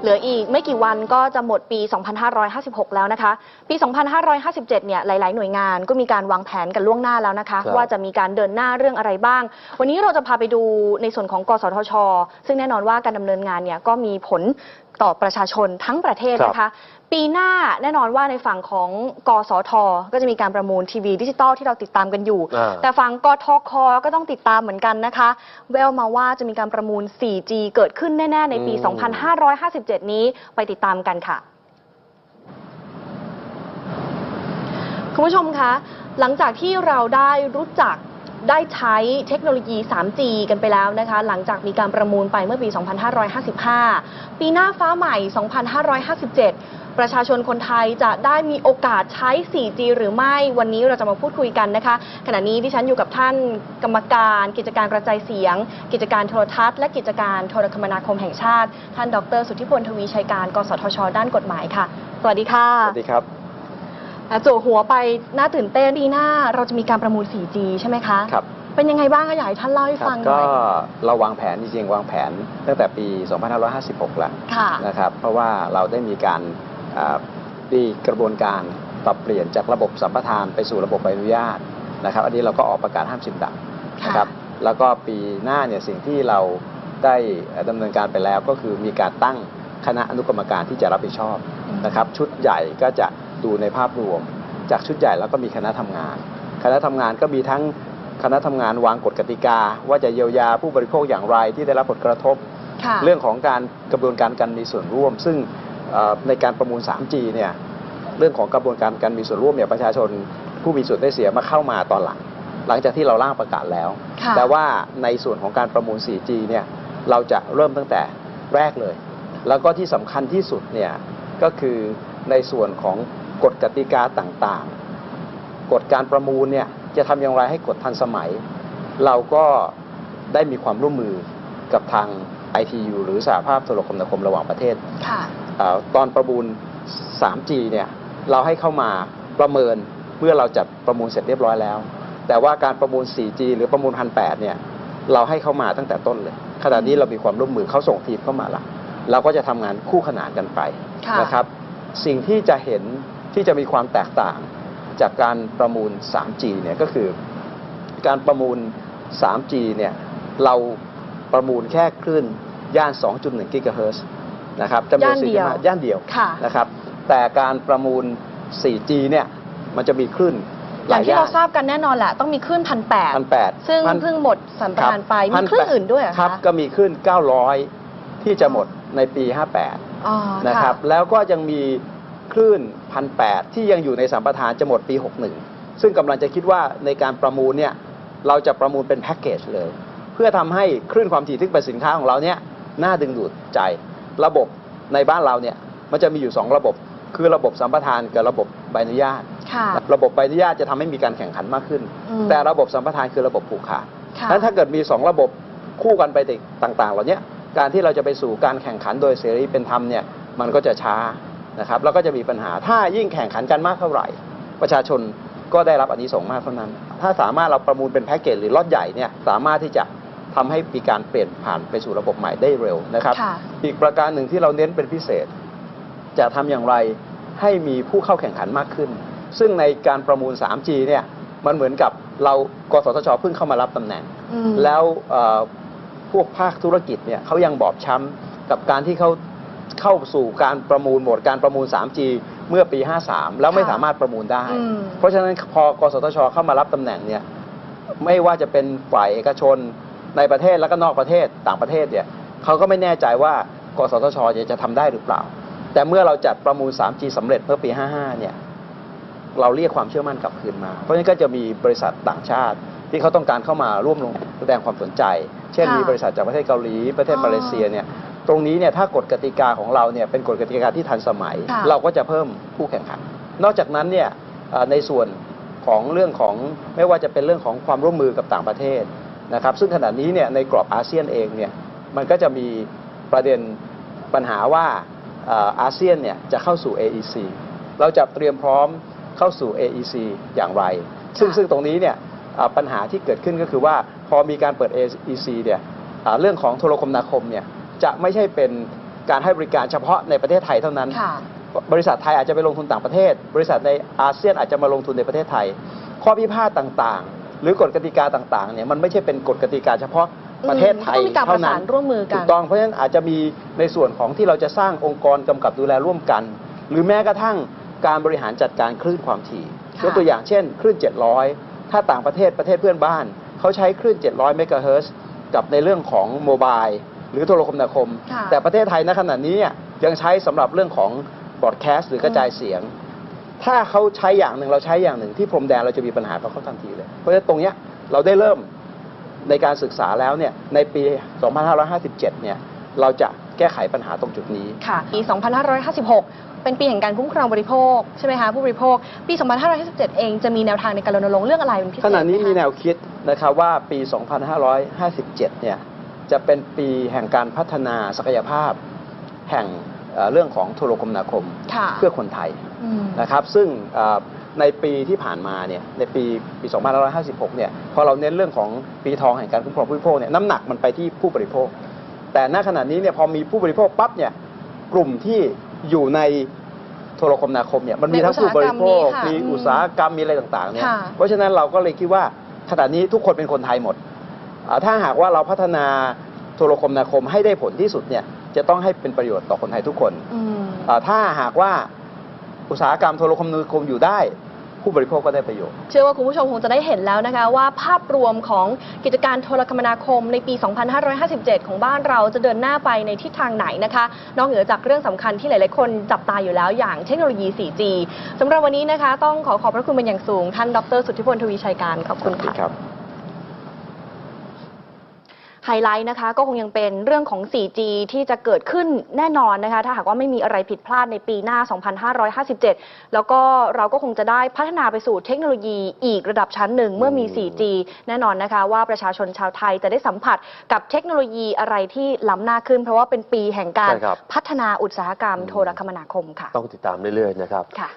เหลืออีกไม่กี่วันก็จะหมดปี 2556 แล้วนะคะ ปี 2557 เนี่ยหลาย ๆ หน่วยงานก็มีการวางแผนกันล่วงหน้าแล้วนะคะครับว่าจะมีการเดินหน้าเรื่องอะไรบ้าง วันนี้เราจะพาไปดูในส่วนของกสทช ซึ่งแน่นอนว่าการดำเนินงานเนี่ยก็มีผล ต่อประชาชนทั้งประเทศนะคะ ปีหน้าแน่นอนว่าในฝั่งของกสท ก็จะมีการประมูลทีวีดิจิตอลที่เราติดตามกันอยู่อ่าแต่ฝั่งกทคก็ต้องติดตามเหมือนกันนะคะ แววมาว่าจะมีการประมูล 4G เกิดขึ้นแน่ ๆ ในปีอืม2557 นี้ไปติดตามกันค่ะคุณผู้ชมคะ หลังจากที่เราได้รู้จัก ได้ใช้เทคโนโลยี 3G กันไปแล้วนะคะ หลังจากมีการประมูลไปเมื่อปี 2555 ปีหน้าฟ้าใหม่ 2557 ประชาชนคนไทยจะได้มีโอกาสใช้ 4G หรือไม่ วันนี้เราจะมาพูดคุยกันนะคะ ขณะนี้ดิฉันอยู่กับท่านกรรมการ กิจการกระจายเสียง กิจการโทรทัศน์ และกิจการโทรคมนาคมแห่งชาติ ท่านดร สุทธิพลทวีชัยการ กสทช ด้านกฎหมายค่ะ สวัสดีค่ะ สวัสดีครับ จั่วหัวไปน่าตื่นเต้นปีหน้า เราจะมีการประมูล 4G ใช่ไหมคะ ครับ เป็นยังไงบ้างก็อยากให้ท่านเล่าให้ครับฟังหน่ก็อยเราวางแผนจริงๆวางแผนตั้งแต่ปี 2556 แล้วค่ะ นะครับ เพราะว่าเราได้มีการอ่ามีกระบวนการปรับเปลี่ยนจากระบบสัมปทานไปสู่ระบบใบอนุญาตนะครับ อันนี้เราก็ออกประกาศห้ามชิมดักค่ะนะครับ แล้วก็ปีหน้าเนี่ยสิ่งที่เราได้ดำเนินการไปแล้วก็คือมีการตั้งคณะอนุกรรมการที่จะรับผิดชอบ นะครับชุดใหญ่ก็จะ ดูในภาพรวม จากชุดใหญ่แล้วก็มีคณะทำงาน คณะทำงานก็มีทั้งคณะทำงานวางกฎกติกา ว่าจะเยียวยาผู้บริโภคอย่างไรที่ได้รับผลกระทบค่ะเรื่องของการกระบวนการการมีส่วนร่วม ซึ่งเอ่อในการประมูล 3G เนี่ยเรื่องของกระบวนการการมีส่วนร่วมเนี่ยประชาชนผู้มีส่วนได้เสียมาเข้ามาตอนหลัง หลังจากที่เราร่างประกาศแล้วค่ะแต่ว่าในส่วนของการประมูล 4G เนี่ยเราจะเริ่มตั้งแต่แรกเลย แล้วก็ที่สำคัญที่สุดเนี่ยก็คือในส่วนของ กฎกติกาต่างๆ กฎการประมูลเนี่ยจะทำอย่างไรให้กฎทันสมัย เราก็ได้มีความร่วมมือกับทาง ITU หรือสหภาพโทรคมนาคมระหว่างประเทศค่ะเออตอนประมูล 3G เนี่ยเราให้เข้ามาประเมินเมื่อเราจัดประมูลเสร็จเรียบร้อยแล้ว แต่ว่าการประมูล 4G หรือประมูล 1,800 เนี่ยเราให้เข้ามาตั้งแต่ต้นเลยขณะนี้เรามีความร่วมมือเขาส่งทีมเข้ามาละเราก็จะทำงานคู่ขนานกันไปค่ะนะครับ สิ่งที่จะเห็น ที่จะมีความแตกต่างจากการประมูล 3G เนี่ยก็คือ การประมูล 3G เนี่ยเราประมูลแค่คลื่นย่าน 2.1 กิกะเฮิรตซ์นะครับจำนวนย่านสิ่งเดียวที่มาย่านเดียวค่ะนะครับ แต่การประมูล 4G เนี่ยมันจะมีคลื่นหอลาย่ายงที่ย่าเรานทราบกันแน่นอนแหละต้องมีคลื่นพันแปดพันแปดซึ่งเพิ่งหมดสัมปทานไปมีคลื่นอื่นด้วยเหรอครัคะบก็มีคลื่น 900 ที่จะหมดในปี 58อ๋อนะครับแล้วก็ยังมี คลื่นพันแที่ยังอยู่ในสัมปทานจะหมดปี 61 ซึ่งกำลังจะคิดว่าในการประมูลเนี่ยเราจะประมูลเป็นแพ็กเกจเลย เพื่อทำให้คลื่นความถี่ที่เป็นสินค้าของเราเนี่ยน่าดึงดูดใจ ระบบในบ้านเราเนี่ยมันจะมีอยู่ 2 ระบบ คือระบบสัมปทานกับระบบใบอนุญาตค่ะระบบใบอนุญาตจะทำให้มีการแข่งขันมากขึ้นอืมแต่ระบบสัมปทานคือระบบผูกขาดค่ะนั้นถ้าเกิดมี 2 ระบบคู่กันไปต่างๆ เหล่านี้การที่เราจะไปสู่การแข่งขันโดยเสรีเป็นธรรมเนี่ยมันก็จะช้า นะครับแล้วก็จะมีปัญหาถ้ายิ่งแข่งขันกันมากเท่าไหร่ ประชาชนก็ได้รับอันนี้ส่งส์มากเท่านั้น ถ้าสามารถเราประมูลเป็นแพ็กเกจหรือล็อตใหญ่เนี่ยสามารถที่จะทำให้มีการเปลี่ยนผ่านไปสู่ระบบใหม่ได้เร็วนะครับค่ะอีกประการหนึ่งที่เราเน้นเป็นพิเศษ จะทำอย่างไรให้มีผู้เข้าแข่งขันมากขึ้น ซึ่งในการประมูล 3G เนี่ยมันเหมือนกับเรากสทชเพิ่งเข้ามารับตำแหน่งอืมแล้วเอ่อพวกภาคธุรกิจเนี่ยเขายังบอบช้ำกับการที่เขา เข้าสู่การประมูลโหมดการประมูล 3G เมื่อปี 53 แล้วไม่ค่ะสามารถประมูลได้ อืม เพราะฉะนั้นพอกสทชเข้ามารับตำแหน่งเนี่ยไม่ว่าจะเป็นฝ่ายเอกชนในประเทศแล้วก็นอกประเทศต่างประเทศเนี่ยเขาก็ไม่แน่ใจว่ากสทชจะจะทำได้หรือเปล่า แต่เมื่อเราจัดประมูล 3G สำเร็จเมื่อปี 55 เนี่ย เราเรียกความเชื่อมั่นกลับคืนมา เพราะฉะนั้นก็จะมีบริษัทต่างชาติ ที่เขาต้องการเข้ามาร่วมลงแสดงความสนใจ เช่นค่ะมีบริษัทจากประเทศเกาหลี ประเทศอ๋อ มาเลเซียเนี่ย ตรงนี้เนี่ยถ้ากฎกติกาของเราเนี่ยเป็นกฎกติกาที่ทันสมัย ค่ะ เราก็จะเพิ่มผู้แข่งขัน นอกจากนั้นเนี่ยเอ่อในส่วนของเรื่องของไม่ว่าจะเป็นเรื่องของความร่วมมือกับต่างประเทศนะครับ ซึ่งขณะนี้เนี่ยในกรอบอาเซียนเองเนี่ยมันก็จะมีประเด็นปัญหาว่าเอ่ออาเซียนเนี่ยจะเข้าสู่ AEC เราจะเตรียมพร้อมเข้าสู่ AEC อย่างไร ซึ่งค่ะซึ่งตรงนี้เนี่ยอ่าปัญหาที่เกิดขึ้นก็คือว่าพอมีการเปิด AEC เนี่ยอ่าเรื่องของโทรคมนาคมเนี่ย จะไม่ใช่เป็นการให้บริการเฉพาะในประเทศไทยเท่านั้นค่ะบริษัทไทยอาจจะไปลงทุนต่างประเทศ บริษัทในอาเซียนอาจจะมาลงทุนในประเทศไทย ข้อพิพาทต่างๆ หรือกฎกติกาต่างๆเนี่ยมันไม่ใช่เป็นกฎกติกาเฉพาะประเทศไทยอืมก็ต้องมีการประสานร่วมมือกันถูกต้องเพราะฉะนั้นอาจจะมีในส่วนของที่เราจะสร้างองค์กรกำกับดูแลร่วมกัน หรือแม้กระทั่งการบริหารจัดการคลื่นความถี่ค่ะยกตัวอย่างเช่น คลื่น 700 ถ้าต่างประเทศประเทศเพื่อนบ้าน เขาใช้คลื่น 700 เมกะเฮิรตซ์กับในเรื่องของโมบาย หรือโทรคมนาคม ค่ะแต่ประเทศไทยณขณะนี้เนี่ยยังใช้สำหรับเรื่องของบอดแคสต์หรือกระจายเสียง ถ้าเขาใช้อย่างหนึ่งเราใช้อย่างหนึ่งที่พรมแดนเราจะมีปัญหากับเขาทันทีเลย เพราะฉะนั้นตรงเนี้ยเราได้เริ่มในการศึกษาแล้วเนี่ยในปี 2557 เนี่ยเราจะแก้ไขปัญหาตรงจุดนี้ ค่ะปี 2556 เป็นปีแห่งการคุ้มครองบริโภคใช่ไหมคะผู้บริโภค ปี 2557 เองจะมีแนวทางในการรณรงค์เรื่องอะไรเป็นพิเศษขณะนี้ไหมีคะแนวคิดนะครับว่าปี 2557 เนี่ย จะเป็นปีแห่งการพัฒนาศักยภาพแห่งเอ่อเรื่องของโทรคมนาคมค่ะเพื่อคนไทยอืมนะครับ ซึ่งเอ่อในปีที่ผ่านมาเนี่ยในปีปี 2556 เนี่ยพอเราเน้นเรื่องของปีทองแห่งการคุ้มครองผู้บริโภคเนี่ยน้ำหนักมันไปที่ผู้บริโภค แต่ณขณะนี้เนี่ยพอมีผู้บริโภคปั๊บเนี่ยกลุ่มที่อยู่ในโทรคมนาคมเนี่ยมันมีทั้งผู้บริโภคในมีอุตสาหกรรมนี้ค่ะอุตสาหกรรมมีอะไรต่างๆเนี่ยค่ะเพราะฉะนั้นเราก็เลยคิดว่าขณะนี้ทุกคนเป็นคนไทยหมดอ่า ถ้าหากว่าเราพัฒนาโทรคมนาคมให้ได้ผลที่สุดเนี่ยจะต้องให้เป็นประโยชน์ต่อคนไทยทุกคนอืมอ่าถ้าหากว่าอุตสาหกรรมโทรคมนาคมอยู่ได้ผู้บริโภคก็ได้ประโยชน์ เชื่อว่าคุณผู้ชมคงจะได้เห็นแล้วนะคะว่าภาพรวมของกิจการโทรคมนาคมในปี 2557 ของบ้านเราจะเดินหน้าไปในทิศทางไหนนะคะ นอกเหนือจากเรื่องสำคัญที่หลายๆ คนจับตาอยู่แล้วอย่างเทคโนโลยี 4G สำหรับวันนี้นะคะ ต้องขอขอบพระคุณเป็นอย่างสูง ท่านดร สุทธิพลทวีชัยการขอบคุณค่ะครับ ไฮไลท์นะคะ ก็คงยังเป็นเรื่องของ 4G ที่จะเกิดขึ้นแน่นอนนะคะ ถ้าหากว่าไม่มีอะไรผิดพลาดในปีหน้า 2557 แล้วก็เราก็คงจะได้พัฒนาไปสู่เทคโนโลยีอีกระดับชั้นหนึ่งเมื่อมี 4G แน่นอนนะคะ ว่าประชาชนชาวไทยจะได้สัมผัสกับเทคโนโลยีอะไรที่ล้ำหน้าขึ้น เพราะว่าเป็นปีแห่งการใช่ครับ พัฒนาอุตสาหกรรมโทรคมนาคมค่ะ ต้องติดตามเรื่อยๆนะครับ ค่ะ